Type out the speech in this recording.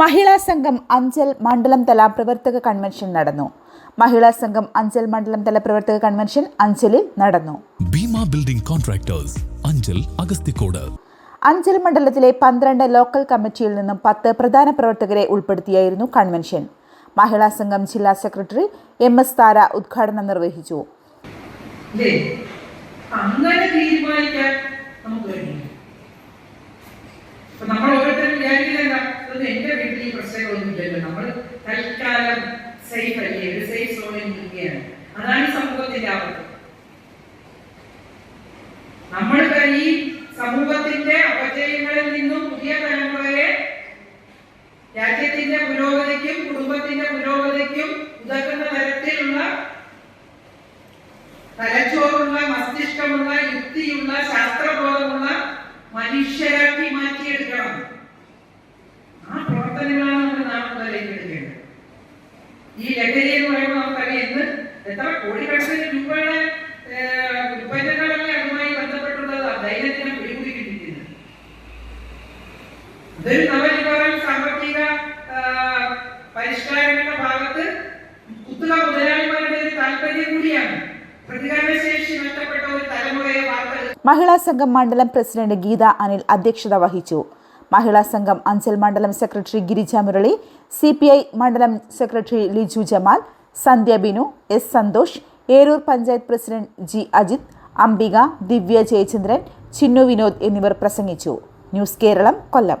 മഹിളാ സംഘം അഞ്ചൽ മണ്ഡലം തല പ്രവർത്തക കൺവെൻഷൻ നടന്നു. മഹിളാ സംഘം അഞ്ചൽ മണ്ഡലം തല പ്രവർത്തക കൺവെൻഷൻ അഞ്ചലിൽ നടന്നു. ഭീമ ബിൽഡിംഗ് കോൺട്രാക്ടേഴ്സ് അഞ്ചൽ അഗസ്തിക്കോട് അഞ്ചൽ മണ്ഡലത്തിലെ പന്ത്രണ്ട് ലോക്കൽ കമ്മിറ്റിയിൽ നിന്നും പത്ത് പ്രധാന പ്രവർത്തകരെ ഉൾപ്പെടുത്തിയായിരുന്നു കൺവെൻഷൻ മഹിളാ സംഘം ജില്ലാ സെക്രട്ടറി എം എസ് താര ഉദ്ഘാടനം നിർവഹിച്ചു. അങ്ങനെ തീരുമാനിക്കാൻ നമുക്ക് കഴിയും നമ്മൾ എന്റെ വീട്ടിൽ ഈ പ്രശ്നങ്ങളൊന്നും ഇല്ലല്ലോ. നമ്മൾ തൽക്കാലം സേഫ് അല്ലേ? ഒരു സേഫ് സോണിൽ നിൽക്കുകയാണ്. അതാണ് സമൂഹത്തിന്റെ ആപത്ത്. നമ്മൾ ഈ സമൂഹത്തിന്റെ അപചയങ്ങളിൽ നിന്നും പുതിയ തലമുറയെ രാജ്യത്തിന്റെ പുരോഗതിക്കും കുടുംബത്തിന്റെ പുരോഗതിക്കും ഉതകുന്ന തരത്തിലുള്ള തലച്ചോറുള്ള മസ്തിഷ്കമുള്ള യുക്തിയുള്ള ശാസ്ത്രബോധമുള്ള മനുഷ്യരാക്കി പരിഷ്കാരങ്ങളുടെ ഭാഗത്ത് കുത്തുക മുതലാളിമാരുടെ ഒരു താല്പര്യം കൂടിയാണ്. ഒരു തലമുറയെ മഹിളാ സംഘം മണ്ഡലം പ്രസിഡന്റ് ഗീത അനിൽ അധ്യക്ഷത വഹിച്ചു. മഹിളാ സംഘം അഞ്ചൽ മണ്ഡലം secretary Girija Murali C P I മണ്ഡലം secretary Liju Jamal Sandhya Binu S Santhosh Eroor panchayat president G Ajith Ambika Divya Jayachandran Chinnu Vinod എന്നിവർ പ്രസംഗിച്ചു. ന്യൂസ് കേരളം കൊല്ലം.